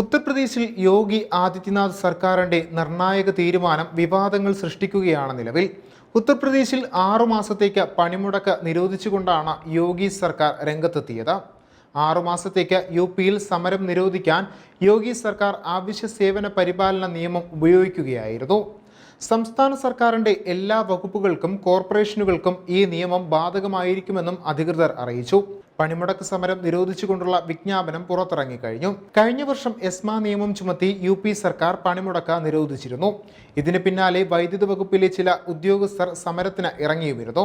ഉത്തർപ്രദേശിൽ യോഗി ആദിത്യനാഥ് സർക്കാരിന്റെ നിർണായക തീരുമാനം വിവാദങ്ങൾ സൃഷ്ടിക്കുകയാണ് നിലവിൽ. ഉത്തർപ്രദേശിൽ ആറു മാസത്തേക്ക് പണിമുടക്ക് നിരോധിച്ചുകൊണ്ടാണ് യോഗി സർക്കാർ രംഗത്തെത്തിയത്. ആറു മാസത്തേക്ക് യു പിയിൽ സമരം നിരോധിക്കാൻ യോഗി സർക്കാർ ആവശ്യ സേവന പരിപാലന നിയമം ഉപയോഗിക്കുകയായിരുന്നു. സംസ്ഥാന സർക്കാരിന്റെ എല്ലാ വകുപ്പുകൾക്കും കോർപ്പറേഷനുകൾക്കും ഈ നിയമം ബാധകമായിരിക്കുമെന്നും അധികൃതർ അറിയിച്ചു. പണിമുടക്ക് സമരം നിരോധിച്ചുകൊണ്ടുള്ള വിജ്ഞാപനം പുറത്തിറങ്ങിക്കഴിഞ്ഞു. കഴിഞ്ഞ വർഷം എസ്മ നിയമം ചുമത്തി യു പി സർക്കാർ പണിമുടക്ക് നിരോധിച്ചിരുന്നു. ഇതിന് പിന്നാലെ വൈദ്യുതി വകുപ്പിലെ ചില ഉദ്യോഗസ്ഥർ സമരത്തിന് ഇറങ്ങിയുമിരുന്നു.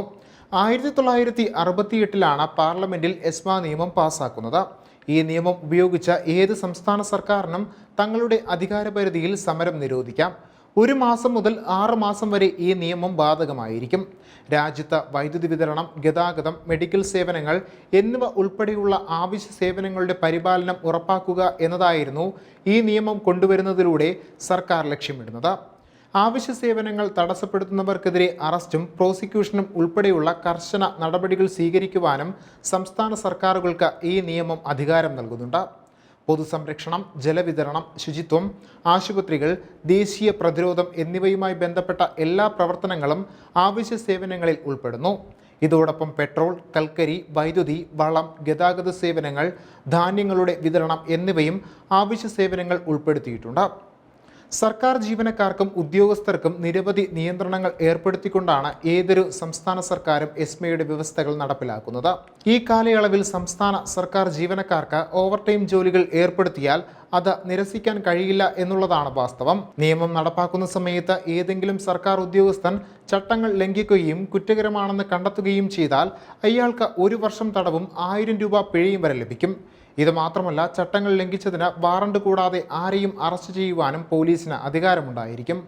ആയിരത്തി തൊള്ളായിരത്തി അറുപത്തിയെട്ടിലാണ് പാർലമെന്റിൽ എസ്മ നിയമം പാസാക്കുന്നത്. ഈ നിയമം ഉപയോഗിച്ച ഏത് സംസ്ഥാന സർക്കാരിനും തങ്ങളുടെ അധികാരപരിധിയിൽ സമരം നിരോധിക്കാം. ഒരു മാസം മുതൽ ആറ് മാസം വരെ ഈ നിയമം ബാധകമായിരിക്കും. രാജ്യത്ത് വൈദ്യുതി വിതരണം ഗതാഗതം മെഡിക്കൽ സേവനങ്ങൾ എന്നിവ ഉൾപ്പെടെയുള്ള ആവശ്യ സേവനങ്ങളുടെ പരിപാലനം ഉറപ്പാക്കുക എന്നതായിരുന്നു ഈ നിയമം കൊണ്ടുവരുന്നതിലൂടെ സർക്കാർ ലക്ഷ്യമിടുന്നത്. ആവശ്യ സേവനങ്ങൾ തടസ്സപ്പെടുത്തുന്നവർക്കെതിരെ അറസ്റ്റും പ്രോസിക്യൂഷനും ഉൾപ്പെടെയുള്ള കർശന നടപടികൾ സ്വീകരിക്കുവാനും സംസ്ഥാന സർക്കാരുകൾക്ക് ഈ നിയമം അധികാരം നൽകുന്നുണ്ട്. പൊതുസംരക്ഷണം ജലവിതരണം ശുചിത്വം ആശുപത്രികൾ ദേശീയ പ്രതിരോധം എന്നിവയുമായി ബന്ധപ്പെട്ട എല്ലാ പ്രവർത്തനങ്ങളും ആവശ്യ സേവനങ്ങളിൽ ഉൾപ്പെടുന്നു. ഇതോടൊപ്പം പെട്രോൾ കൽക്കരി വൈദ്യുതി വളം ഗതാഗത സേവനങ്ങൾ ധാന്യങ്ങളുടെ വിതരണം എന്നിവയും ആവശ്യ സേവനങ്ങൾ ഉൾപ്പെടുത്തിയിട്ടുണ്ട്. സർക്കാർ ജീവനക്കാർക്കും ഉദ്യോഗസ്ഥർക്കും നിരവധി നിയന്ത്രണങ്ങൾ ഏർപ്പെടുത്തിക്കൊണ്ടാണ് ഏതൊരു സംസ്ഥാന സർക്കാരും എസ്മയുടെ വ്യവസ്ഥകൾ നടപ്പിലാക്കുന്നത്. ഈ കാലയളവിൽ സംസ്ഥാന സർക്കാർ ജീവനക്കാർക്ക് ഓവർടൈം ജോലികൾ ഏർപ്പെടുത്തിയാൽ അത് നിരസിക്കാൻ കഴിയില്ല എന്നുള്ളതാണ് വാസ്തവം. നിയമം നടപ്പാക്കുന്ന സമയത്ത് ഏതെങ്കിലും സർക്കാർ ഉദ്യോഗസ്ഥൻ ചട്ടങ്ങൾ ലംഘിക്കുകയും കുറ്റകരമാണെന്ന് കണ്ടെത്തുകയും ചെയ്താൽ അയാൾക്ക് ഒരു വർഷം തടവും ആയിരം രൂപ പിഴയും വരെ ലഭിക്കും. ഇത് മാത്രമല്ല ചട്ടങ്ങൾ ലംഘിച്ചതിന് വാറണ്ട് കൂടാതെ ആരെയും അറസ്റ്റ് ചെയ്യുവാനും പോലീസിന് അധികാരമുണ്ടായിരിക്കും.